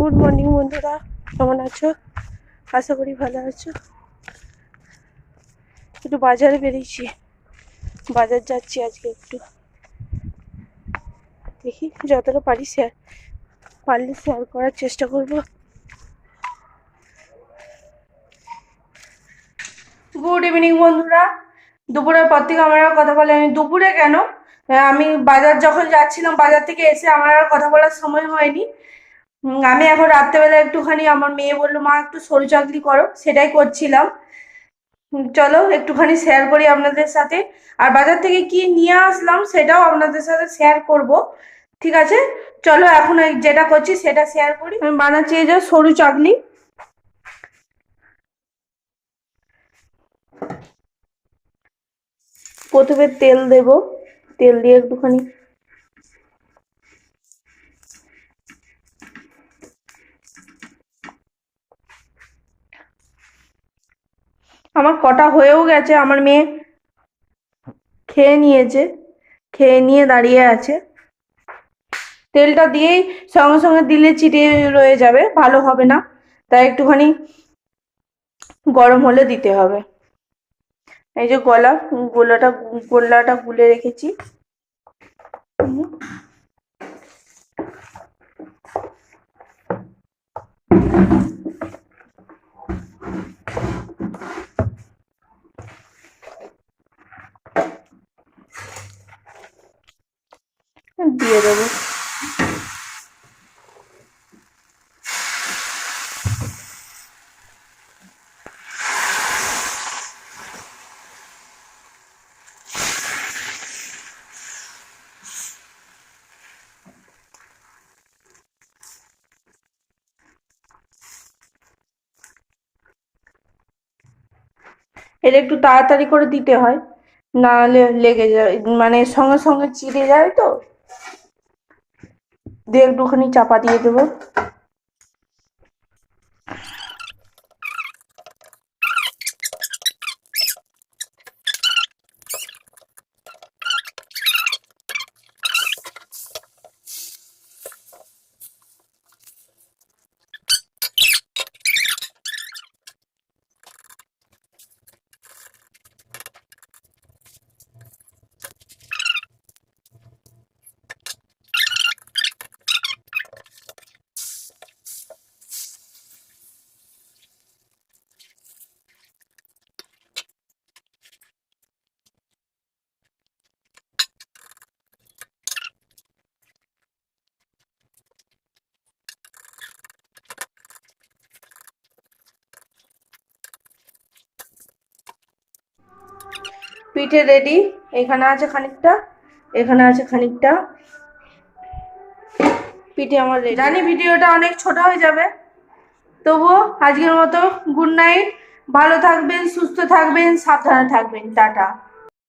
Good morning বন্ধুরা, কেমন আছো? আশা করি ভালো আছো। একটু বাজারে বেরিয়েছি, বাজার যাচ্ছি আজকে একটু। দেখি যতটা পারি শেয়ার পারলে শেয়ার করার চেষ্টা করব। গুড ইভিনিং বন্ধুরা, দুপুরের পর থেকে আমার কথা বলে আমি দুপুরে কেন? আমি বাজার যখন যাচ্ছিলাম, বাজার থেকে এসে আমার আর কথা বলার সময় হয়নি। আমি এখন রাত্রেবেলা একটুখানি আমার মেয়ে বলল, মা, একটু সরু চাকরি করো। সেটাই করছিলাম। চলো একটুখানি শেয়ার করি আপনাদের সাথে। আর বাজার থেকে কি নিয়ে আসলাম সেটাও আপনাদের সাথে শেয়ার করব। ঠিক আছে? চলো এখন যেটা করছি সেটা শেয়ার করি। আমি বানাচ্ছি এই যে সরু চাকলি প্রথমে তেল দেব। তেল দিয়ে একটুখানি আমার কটা হয়েও গেছে, আমার মেয়ে খেয়ে নিয়েছে, খেয়ে নিয়ে দাঁড়িয়ে আছে। তেলটা দিয়েই সঙ্গে সঙ্গে দিলে চিটে রয়ে যাবে, ভালো হবে না। তাই একটুখানি গরম হলে দিতে হবে। এই যে গলা, গোলাটা, গোল্লাটা গুলে রেখেছি। দিয়ে দেবো। এটা একটু তাড়াতাড়ি করে দিতে হয়, না হলে লেগে যায় মানে সঙ্গে সঙ্গে চিড়ে যায় তো। দিয়ে একটুখানি চাপা দিয়ে দেবো। পিঠে রেডি এখানে আছে খানিকটা, এখানে আছে খানিকটা। পিঠে আমার রেডি জানি ভিডিওটা অনেক ছোট হয়ে যাবে। তবুও আজকের মতো গুড নাইট ভালো থাকবেন, সুস্থ থাকবেন, সাবধানে থাকবেন। টাটা।